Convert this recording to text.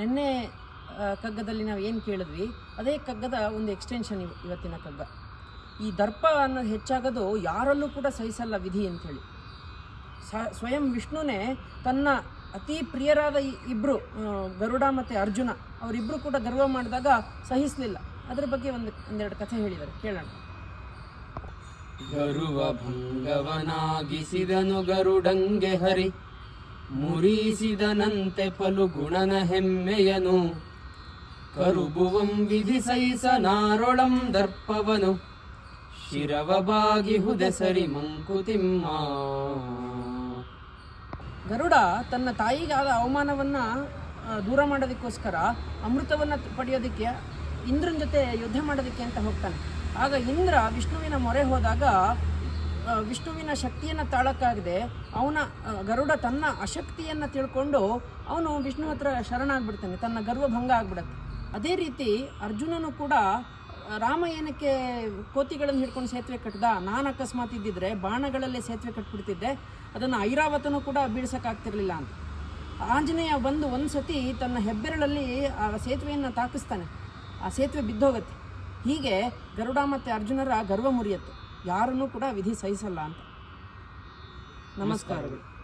ನಿನ್ನೆ ಕಗ್ಗದಲ್ಲಿ ನಾವು ಏನು ಕೇಳಿದ್ವಿ, ಅದೇ ಕಗ್ಗದ ಒಂದು ಎಕ್ಸ್ಟೆನ್ಷನ್ ಇವ ಇವತ್ತಿನ ಕಗ್ಗ. ಈ ದರ್ಪ ಅನ್ನೋದು ಹೆಚ್ಚಾಗೋದು ಯಾರಲ್ಲೂ ಕೂಡ ಸಹಿಸಲ್ಲ ವಿಧಿ ಅಂಥೇಳಿ ಸ್ವಯಂ ವಿಷ್ಣುನೇ ತನ್ನ ಅತಿ ಪ್ರಿಯರಾದ ಇಬ್ಬರು ಗರುಡ ಮತ್ತು ಅರ್ಜುನ ಅವರಿಬ್ಬರು ಕೂಡ ಗರ್ವ ಮಾಡಿದಾಗ ಸಹಿಸಲಿಲ್ಲ. ಅದ್ರ ಬಗ್ಗೆ ಒಂದು ಒಂದೆರಡು ಕಥೆ ಹೇಳಿದ್ದಾರೆ ಕೇಳೋಣ. ಗರುವ ಭಂಗವನಾಗಿಸಿದನು ಗರುಡಂಗೆ ಹರಿ. ಮುರಿಸಿದನಂತೆ ಪಲು ಗುಣನ ಹೆಮ್ಮೆಯನು. ಕರುಬುವಂ ವಿಧಿ ಸೈಸನಾರೊಳಂ ದರ್ಪವನು. ಶಿರವ ಭಾಗಿಹುದಸರಿ ಮಂಕುತಿಮ್ಮ. ಗರುಡ ತನ್ನ ತಾಯಿಗಾದ ಅವಮಾನವನ್ನ ಆ, ದೂರ ಮಾಡೋದಕ್ಕೋಸ್ಕರ ಅಮೃತವನ್ನು ಪಡೆಯೋದಕ್ಕೆ ಇಂದ್ರನ ಜೊತೆ ಯುದ್ಧ ಮಾಡೋದಕ್ಕೆ ಅಂತ ಹೋಗ್ತಾನೆ. ಆಗ ಇಂದ್ರ ವಿಷ್ಣುವಿನ ಮೊರೆ ಹೋದಾಗ ವಿಷ್ಣುವಿನ ಶಕ್ತಿಯನ್ನು ತಾಳಕ್ಕಾಗದೆ ಅವನ ಗರುಡ ತನ್ನ ಅಶಕ್ತಿಯನ್ನು ತಿಳ್ಕೊಂಡು ಅವನು ವಿಷ್ಣು ಹತ್ರ ಶರಣಾಗ್ಬಿಡ್ತಾನೆ, ತನ್ನ ಗರ್ವ ಭಂಗ ಆಗ್ಬಿಡತ್ತೆ. ಅದೇ ರೀತಿ ಅರ್ಜುನನು ಕೂಡ ರಾಮ ಏನಕ್ಕೆ ಕೋತಿಗಳನ್ನು ಹಿಡ್ಕೊಂಡು ಸೇತುವೆ ಕಟ್ಟದ ನಾನು ಅಕಸ್ಮಾತ್ ಇದ್ದಿದ್ರೆ, ಬಾಣಗಳಲ್ಲೇ ಸೇತುವೆ ಕಟ್ಬಿಡ್ತಿದ್ದೆ, ಅದನ್ನು ಐರಾವತನು ಕೂಡ ಬೀಳ್ಸೋಕ್ಕಾಗ್ತಿರ್ಲಿಲ್ಲ ಅಂತ. ಆಂಜನೇಯ ಬಂದು ಒಂದು ಸತಿ ತನ್ನ ಹೆಬ್ಬೆರಳಲ್ಲಿ ಆ ಸೇತುವೆಯನ್ನು ತಾಕಿಸ್ತಾನೆ. ಆ ಸೇತುವೆ ಬಿದ್ದೋಗತ್ತೆ. ಹೀಗೆ ಗರುಡ ಮತ್ತು ಅರ್ಜುನರ ಗರ್ವ ಮುರಿಯತ್ತೆ. ಯಾರನ್ನೂ ಕೂಡ ವಿಧಿ ಸಹಿಸಲ್ಲ ಅಂತ. ನಮಸ್ಕಾರಗಳು.